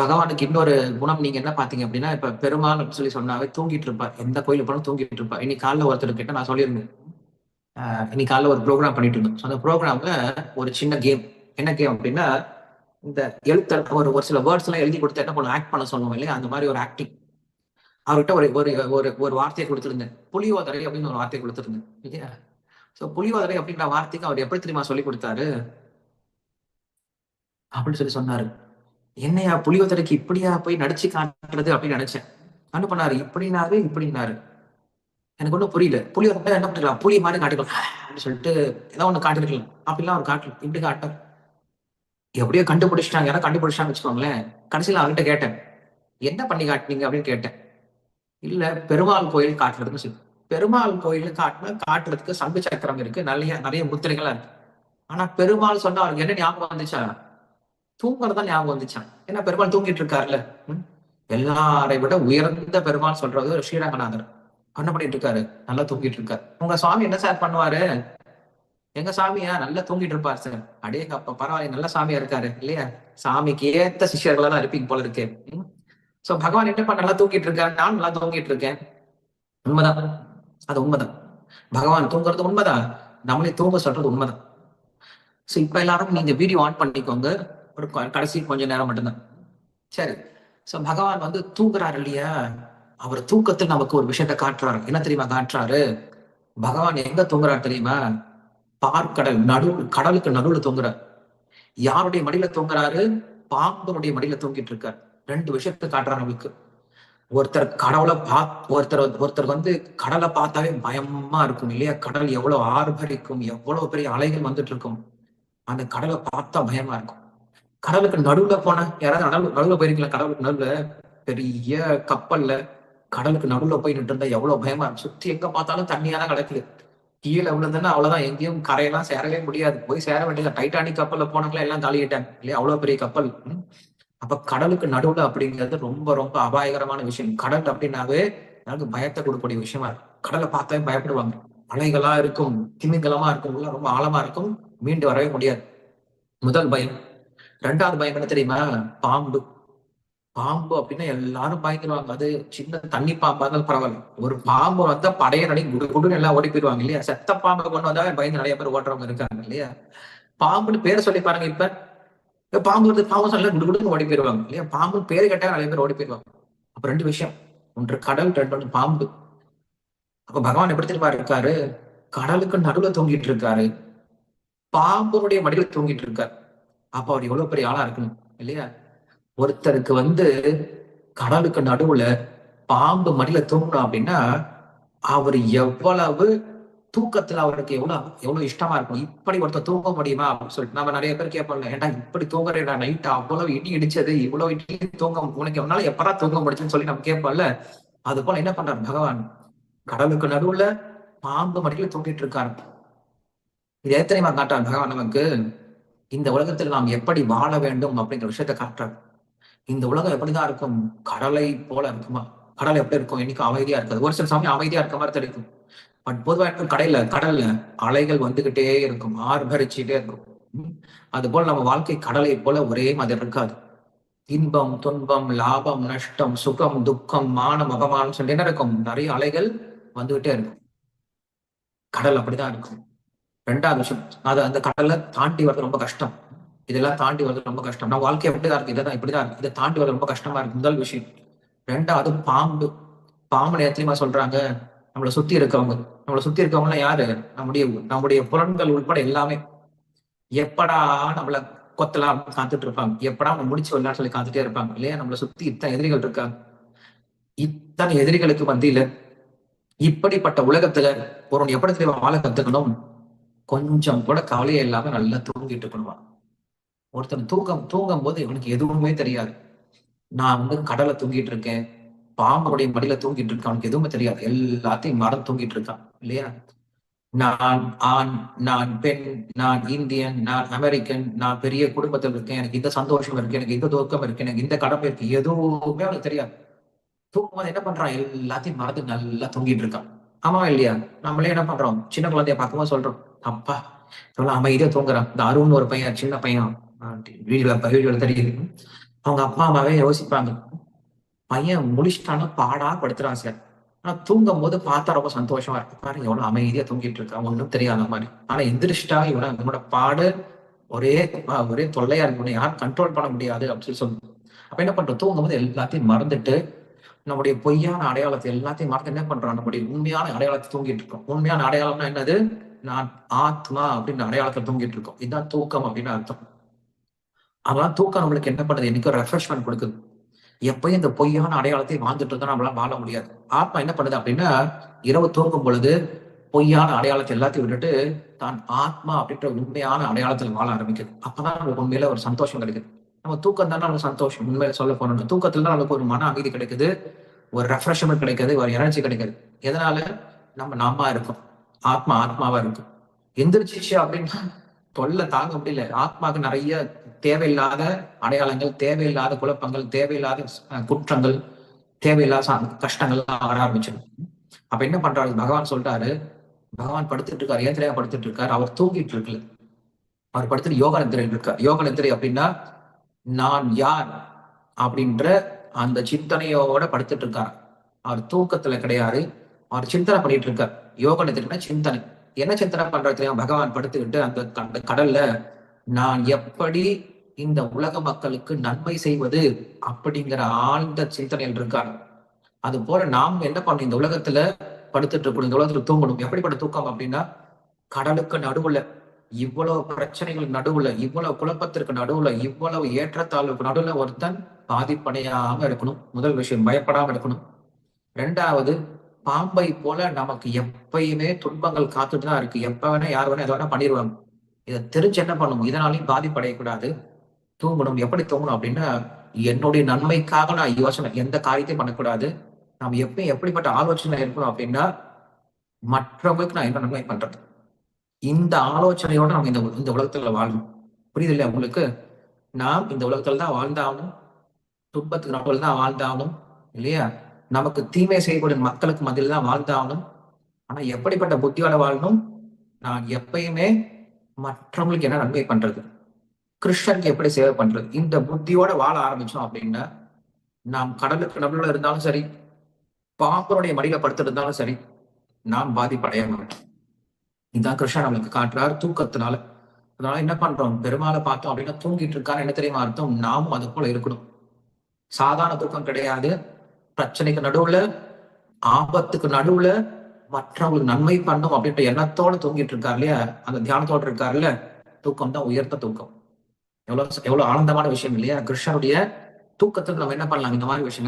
பகவானுக்கு இன்னொரு குணம் நீங்க என்ன பாத்தீங்க அப்படின்னா இப்ப பெருமாள் அப்படின்னு சொல்லி சொன்னாவே தூங்கிட்டு இருப்பா எந்த கோயிலுக்கு போனாலும் தூங்கிட்டு இருப்பா இன்னைக்கு காலைல ஒருத்தர் கிட்ட நான் சொல்லியிருந்தேன். இன்னைக்கு காலைல ஒரு ப்ரோக்ராம் பண்ணிட்டு இருந்தோம். அந்த ப்ரோக்ராம்ல ஒரு சின்ன கேம் என்ன கேம் அப்படின்னா இந்த எழுத்தர் ஒரு ஒரு சில வேர்ட்ஸ் எல்லாம் எழுதி கொடுத்து என்ன பண்ணும் ஆக்ட் பண்ண சொல்லுவோம் இல்லையா? அந்த மாதிரி ஒரு ஆக்டிங் அவர்கிட்ட ஒரு ஒரு ஒரு ஒரு வார்த்தையை கொடுத்துருந்தேன். புலியோதரை அப்படின்னு ஒரு வார்த்தையை கொடுத்துருந்தேன். இல்லையா? ஸோ புலியோதரை அப்படின்ற வார்த்தைக்கு அவர் எப்படி தெரியுமா சொல்லி கொடுத்தாரு? அப்படின்னு சொல்லி சொன்னாரு. என்னையா புளியோதரைக்கு இப்படியா போய் நடிச்சு காட்டுறது அப்படின்னு நினைச்சேன். என்ன பண்ணாரு இப்படினாரு இப்படினாரு எனக்கு ஒண்ணும் புரியல. புலியோதரை என்ன பண்ணிக்கலாம் புலி மாதிரி காட்டுக்கலாம். அப்படின்னு சொல்லிட்டு ஏதோ ஒண்ணு காட்டிருக்கலாம். அப்படிலாம் அவர் காட்டல. இப்படி காட்டார். எப்படியோ கண்டுபிடிச்சிட்டாங்க. யாரோ கண்டுபிடிச்சிட்டாங்க வச்சுக்கோங்களேன். கடைசியில் அவர்கிட்ட கேட்டேன். என்ன பண்ணி காட்டுனீங்க? அப்படின்னு கேட்டேன். இல்ல பெருமாள் கோயில் காட்டுறதுன்னு சொல்லி. பெருமாள் கோயில் காட்டுனா காட்டுறதுக்கு சங்கு சக்கரம் இருக்கு. நிறைய நிறைய முத்திரைகள்லாம் இருக்கு. ஆனா பெருமாள் சொன்னா அவருக்கு என்ன ஞாபகம் வந்துச்சா? தூங்குறதா ஞாபகம் வந்துச்சான் ஏன்னா பெருமாள் தூங்கிட்டு இருக்காருல்ல ம்? எல்லாரை விட உயர்ந்த பெருமாள் சொல்றது ஒரு ஸ்ரீரங்கநாதர். என்ன பண்ணிட்டு இருக்காரு நல்லா தூங்கிட்டு இருக்காரு உங்க சுவாமி என்ன சார் பண்ணுவாரு? எங்க சாமியா? நல்லா தூங்கிட்டு இருப்பார் சார். அடே அப்ப பரவாயில்ல நல்ல சாமியா இருக்காரு. இல்லையா? சாமிக்கு ஏத்த சிஷ்யர்களா தான் இருப்பீங்க போல இருக்கு. சோ பகவான் என்ன பண்ண நல்லா தூங்கிட்டு இருக்காரு நான் நல்லா தூங்கிட்டு இருக்கேன் உண்மைதான். அது உண்மைதான். பகவான் தூங்குறது உண்மைதான். நம்மளே தூங்க சொல்றது உண்மைதான். சோ இப்ப எல்லாரும் நீங்க வீடியோ ஆன் பண்ணிக்கோங்க. ஒரு கடைசி கொஞ்ச நேரம் மட்டும்தான். சரி. ஸோ பகவான் வந்து தூங்குறாரு இல்லையா? அவர் தூக்கத்தில் நமக்கு ஒரு விஷயத்த காட்டுறாரு. என்ன தெரியுமா காட்டுறாரு? பகவான் எங்க தூங்குறாரு தெரியுமா? பார்க்கடல் நடு கடலுக்கு நடுவுல தூங்குறார். யாருடைய மடியில தூங்குறாரு? பாம்பனுடைய மடியில தூங்கிட்டு இருக்கார். ரெண்டு விஷயத்தை காட்டுறாரு நம்மளுக்கு. ஒருத்தர் கடவுளை பா ஒருத்தர் ஒருத்தர் வந்து கடலை பார்த்தாவே பயமா இருக்கும் இல்லையா? கடல் எவ்வளவு ஆர்ப்பரிக்கும் எவ்வளவு பெரிய அலைகள் வந்துட்டு இருக்கும். அந்த கடலை பார்த்தா பயமா இருக்கும். கடலுக்கு நடுவுல போன யாராவது நடுவு நடுவுல போயிருக்கீங்களா? கடலுக்கு நடுவுல? பெரிய கப்பல்ல கடலுக்கு நடுவுல போய் நின்று இருந்தா எவ்வளவு பயமா இருக்கும் சுத்தி எங்க பார்த்தாலும் தண்ணியா தான் கிடக்குது. கீழே விழுந்ததுன்னா அவ்வளவுதான். எங்கேயும் கரையெல்லாம் சேரவே முடியாது. போய் சேர வேண்டியது டைட்டானிக் கப்பல்ல போனவங்களா எல்லாம் காலியிட்டாங்க இல்லையா? அவ்வளவு பெரிய கப்பல். அப்ப கடலுக்கு நடுவுல அப்படிங்கிறது ரொம்ப ரொம்ப அபாயகரமான விஷயம். கடல் அப்படின்னாவே எனக்கு பயத்தை கொடுக்கக்கூடிய விஷயமா இருக்கும். கடலை பார்த்தாவே பயப்படுவாங்க. மலைகளா இருக்கும் திமிங்கலமா இருக்கும் உள்ள ரொம்ப ஆழமா இருக்கும். மீண்டு வரவே முடியாது. முதல் பயம். ரெண்டாவது பயம் என்ன தெரியுமா? பாம்பு. பாம்பு அப்படின்னா எல்லாரும் பயந்துருவாங்க. அது சின்ன தண்ணி பாம்பா இருந்தாலும் பரவாயில்ல. ஒரு பாம்பு வந்தா படைய நடை குடு குடுன்னு எல்லாம் ஓடி போயிருவாங்க இல்லையா? செத்த பாம்பை கொண்டு வந்தா பயந்து நிறைய பேர் ஓட்டுறவங்க இருக்காங்க இல்லையா? பாம்புன்னு பேரை சொல்லி பாருங்க இப்ப. பாம்பு வந்து பாம்பு சொல்ல குடு குடுன்னு ஓடி போயிருவாங்க இல்லையா? பாம்பு பேர் கேட்டா நிறைய பேர் ஓடி போயிருவாங்க. அப்ப ரெண்டு விஷயம். ஒன்று கடல் ரெண்டு ஒன்று பாம்பு. அப்ப பகவான் எப்படி தெரியுமா இருக்காரு? கடலுக்கு நடுவுல தூங்கிட்டு இருக்காரு. பாம்புனுடைய மடியில் தூங்கிட்டு இருக்காரு. அப்ப அவர் எவ்வளவு பெரிய ஆளா இருக்கணும் இல்லையா? ஒருத்தருக்கு வந்து கடலுக்கு நடுவுல பாம்பு மடியில தூங்கணும் அப்படின்னா அவர் எவ்வளவு தூக்கத்துல அவருக்கு எவ்வளவு எவ்வளவு இஷ்டமா இருக்கும் இப்படி ஒருத்தர் தூங்க முடியுமா அப்படின்னு சொல்லிட்டு நம்ம நிறைய பேர் கேட்போம்ல ஏன்டா இப்படி தூங்குறேடா நைட் அவ்வளவு இடி இடிச்சது இவ்வளவு இடி தூங்க உனக்கு எவனால எப்படா தூங்க முடிச்சுன்னு சொல்லி நம்ம கேட்போம்ல. அது போல என்ன பண்றாரு பகவான்? கடலுக்கு நடுவுல பாம்பு மடியில தூங்கிட்டு இருக்காரு. இது எத்தனைமா காட்டான் பகவான் நமக்கு? இந்த உலகத்தில் நாம் எப்படி வாழ வேண்டும் அப்படிங்கிற விஷயத்த காட்டுறார் இந்த உலகம் எப்படிதான் இருக்கும்? கடலை போல இருக்குமா? கடல் எப்படி இருக்கும்? இன்னைக்கும் அமைதியா இருக்காது. ஒரு சில சமயம் அமைதியா இருக்க மாதிரி தெரியும். பட் பொதுவாக இருக்கும் கடையில கடல்ல அலைகள் வந்துகிட்டே இருக்கும் ஆர்ப்பரிச்சுட்டே இருக்கும். அது போல நம்ம வாழ்க்கை கடலை போல ஒரே மாதிரி இருக்காது. இன்பம் துன்பம் லாபம் நஷ்டம் சுகம் துக்கம் மானம் அபமானம் சொல்லி என்ன இருக்கும்? நிறைய அலைகள் வந்துகிட்டே இருக்கும். கடல் அப்படிதான் இருக்கும். ரெண்டாவது விஷயம் அது அந்த கடலை தாண்டி வர்றது ரொம்ப கஷ்டம். இதெல்லாம் தாண்டி வர்றது ரொம்ப கஷ்டம். நான் வாழ்க்கை எப்படிதான் இருக்கு இதான் இப்படிதான் இருக்கு. இதை தாண்டி வர்றது ரொம்ப கஷ்டமா இருக்கு முதல் விஷயம். ரெண்டாவது பாம்பு. பாம்பு எத்தனையுமா சொல்றாங்க? நம்மளை சுத்தி இருக்கவங்க. நம்மளை சுத்தி இருக்கவங்க எல்லாம் யாரு? நம்முடைய நம்முடைய புலன்கள் உட்பட எல்லாமே. எப்படா நம்மள கொத்தலாம் காத்துட்டு இருப்பாங்க. எப்படா நம்ம முடிச்சு வரலாம்னு சொல்லி காத்துட்டே இருப்பாங்க. இல்லையா? நம்மளை சுத்தி இத்தனை எதிரிகள் இருக்காங்க. இத்தனை எதிரிகளுக்கு மத்தியில இப்படிப்பட்ட உலகத்துல ஒருவன் எப்படி தெரியும் வாழ கத்துக்கணும்? கொஞ்சம் கூட கவலையே இல்லாம நல்லா தூங்கிட்டு இருக்கணுமா ஒருத்தன் தூக்கம் தூங்கும் போது இவனுக்கு எதுவுமே தெரியாது. நான் வந்து கடலை தூங்கிட்டு இருக்கேன். பாம்புடைய மடியில தூங்கிட்டு இருக்கேன். அவனுக்கு எதுவுமே தெரியாது. எல்லாத்தையும் மரம் தூங்கிட்டு இருக்கான். இல்லையா? நான் ஆண் நான் பெண் நான் இந்தியன் நான் அமெரிக்கன் நான் பெரிய குடும்பத்தில் இருக்கேன். எனக்கு இந்த சந்தோஷம் இருக்கு. எனக்கு இந்த துக்கம் இருக்கு. எனக்கு இந்த கடமை இருக்கு. எதுவுமே அவனுக்கு தெரியாது. தூங்கும்போது என்ன பண்றான்? எல்லாத்தையும் மறந்து நல்லா தூங்கிட்டு இருக்கான். ஆமா இல்லையா? நம்மளே என்ன பண்றோம்? சின்ன குழந்தைய பார்க்கும்போது சொல்றோம். அப்பா எவ்வளவு அமைதியா தூங்குறான். இந்த அருண் ஒரு பையன் சின்ன பையன். வீடியோல வீடியோல தெரியுது. அவங்க அப்பா அம்மாவே யோசிப்பாங்க. பையன் முழிச்சிட்டானா பாடா படுத்துறான் சார். ஆனா தூங்கும் போது பார்த்தா ரொம்ப சந்தோஷமா இருக்கு. பாருங்க எவ்வளவு அமைதியா தூங்கிட்டு இருக்கான். ஒன்றும் தெரியாத மாதிரி. ஆனா எந்திரிச்சிட்டா இவன நம்மளோட பாடு ஒரே ஒரே தொல்லையா இருக்கணும் யாரும் கண்ட்ரோல் பண்ண முடியாது அப்படின்னு சொல்லி சொல்லுவோம் அப்ப என்ன பண்றோம் தூங்கும் போது எல்லாத்தையும் மறந்துட்டு நம்முடைய பொய்யான அடையாளத்தை எல்லாத்தையும் மறந்து என்ன பண்றோம் நம்முடைய உண்மையான அடையாளத்தை தூங்கிட்டு இருக்கோம் உண்மையான அடையாளம்னா என்னது? நான் ஆத்மா அப்படின்னு அடையாளத்தை தூங்கிட்டு இருக்கோம் இதுதான் தூக்கம் அப்படின்னு அர்த்தம். அதெல்லாம் தூக்கம் நம்மளுக்கு என்ன பண்ணுது? எனக்கு ரெஃப்ரெஷ்மெண்ட் கொடுக்குது. எப்பயும் இந்த பொய்யான அடையாளத்தை வாழ்ந்துட்டு இருந்தா நம்மளால வாழ முடியாது. ஆத்மா என்ன பண்ணுது அப்படின்னா இரவு தூங்கும் பொழுது பொய்யான அடையாளத்தை எல்லாத்தையும் விட்டுட்டு தான் ஆத்மா அப்படின்ற உண்மையான அடையாளத்தில் வாழ ஆரம்பிக்குது. அப்பதான் நமக்கு உண்மையில ஒரு சந்தோஷம் கிடைக்குது. நம்ம தூக்கம் தானே நமக்கு சந்தோஷம். உண்மையில சொல்ல போனோம் தூக்கத்துல தான் நமக்கு ஒரு மன அமைதி கிடைக்குது. ஒரு ரெஃப்ரெஷ்மெண்ட் கிடைக்குது. ஒரு எனர்ஜி கிடைக்குது. எதனால? நம்ம நாமா இருக்கோம். ஆத்மா ஆத்மாவா இருக்கு. எந்திரிச்சிச்சு அப்படின்னா தொல்லை தாங்க முடியல. ஆத்மாவுக்கு நிறைய தேவையில்லாத அடையாளங்கள் தேவையில்லாத குழப்பங்கள் தேவையில்லாத குற்றங்கள் தேவையில்லாத கஷ்டங்கள் வர ஆரம்பிச்சிடும். அப்ப என்ன பண்றாரு? பகவான் சொல்றாரு பகவான் படுத்துட்டு இருக்காரு ஏந்திரையா படுத்துட்டு இருக்காரு அவர் தூங்கிட்டு இருக்குல்ல அவர் படுத்துட்டு யோக நித்திரை இருக்கார். யோக நித்திரை அப்படின்னா நான் யார் அப்படின்ற அந்த சிந்தனையோட படுத்துட்டு இருக்காரு அவர் தூக்கத்துல கிடையாது. அவர் சிந்தனை பண்ணிட்டு இருக்கார். யோக நிதினா சிந்தனை. என்ன சிந்தனை பண்றது பகவான் படுத்துக்கிட்டு அந்த அந்த கடல்ல நான் எப்படி இந்த உலக மக்களுக்கு நன்மை செய்வது அப்படிங்கிற ஆழ்ந்த சிந்தனையில் இருக்காரு. அது போல நாம் என்ன பண்ணணும்? இந்த உலகத்துல படுத்துட்டு இருக்கணும். இந்த உலகத்துல தூங்கணும். எப்படிப்பட்ட தூக்கம் அப்படின்னா கடலுக்கு நடுவுல இவ்வளவு பிரச்சனைகள் நடுவுல இவ்வளவு குழப்பத்திற்கு நடுவுல இவ்வளவு ஏற்றத்தாழ்வுக்கு நடுவுல ஒருத்தன் பாதிப்படையாம இருக்கணும். முதல் விஷயம் பயப்படாம இருக்கணும். ரெண்டாவது பாம்பை போல நமக்கு எப்பயுமே துன்பங்கள் காத்துட்டு தான் இருக்கு. எப்ப வேணா யார் வேணா எதை வேணா பண்ணிடுவாங்க. இதை தெரிஞ்சு என்ன பண்ணணும்? இதனாலையும் பாதிப்படையக்கூடாது தூங்கணும். எப்படி தூங்கணும் அப்படின்னா என்னுடைய நன்மைக்காக நான் யோசனை. எந்த காரியத்தையும் பண்ணக்கூடாது. நாம் எப்பயும் எப்படிப்பட்ட ஆலோசனை இருக்கணும் அப்படின்னா மற்றவங்களுக்கு நான் என்ன நன்மை பண்றது? இந்த ஆலோசனையோட நம்ம இந்த இந்த உலகத்துல வாழணும். புரியுது இல்லையா உங்களுக்கு? நாம் இந்த உலகத்துல தான் வாழ்ந்தாகணும் துன்பத்துக்கு நம்மள தான் வாழ்ந்தாகணும் இல்லையா? நமக்கு தீமை செய்யக்கூடிய மக்களுக்கு மத்தியில் தான் வாழ்ந்தாகணும். ஆனா எப்படிப்பட்ட புத்தியோட வாழணும்? நான் எப்பயுமே மற்றவங்களுக்கு என்ன நன்மை பண்றது? கிருஷ்ணனுக்கு எப்படி சேவை பண்றது? இந்த புத்தியோட வாழ ஆரம்பிச்சோம் அப்படின்னா நாம் கடலுக்கு நடுவில் இருந்தாலும் சரி பாப்பனுடைய மடியில படுத்திருந்தாலும் சரி நாம் பாதிப்படைய மாட்டோம். இதுதான் கிருஷ்ணன் நம்மளுக்கு காட்டுறாரு தூக்கத்தினால. அதனால என்ன பண்றோம்? பெருமாளை பார்த்தோம் அப்படின்னா தூங்கிட்டு இருக்கான்னு என்ன தெரியுமா அர்த்தம்? நாமும் அது போல இருக்கணும். சாதாரண தூக்கம் கிடையாது. பிரச்சனைக்கு நடுவுல ஆபத்துக்கு நடுவுல மற்றவங்களுக்கு நன்மை பண்ணும் அப்படின்ற எண்ணத்தோட தூங்கிட்டு இருக்காரு இல்லையா? அந்த தியானத்தோட இருக்காருல்ல? தூக்கம் தான் உயர்த்த தூக்கம். எவ்வளவு எவ்வளவு ஆனந்தமான விஷயம் இல்லையா? கிருஷ்ணனுடைய தூக்கத்துக்கு நம்ம என்ன பண்ணலாம்? இந்த மாதிரி விஷயங்கள்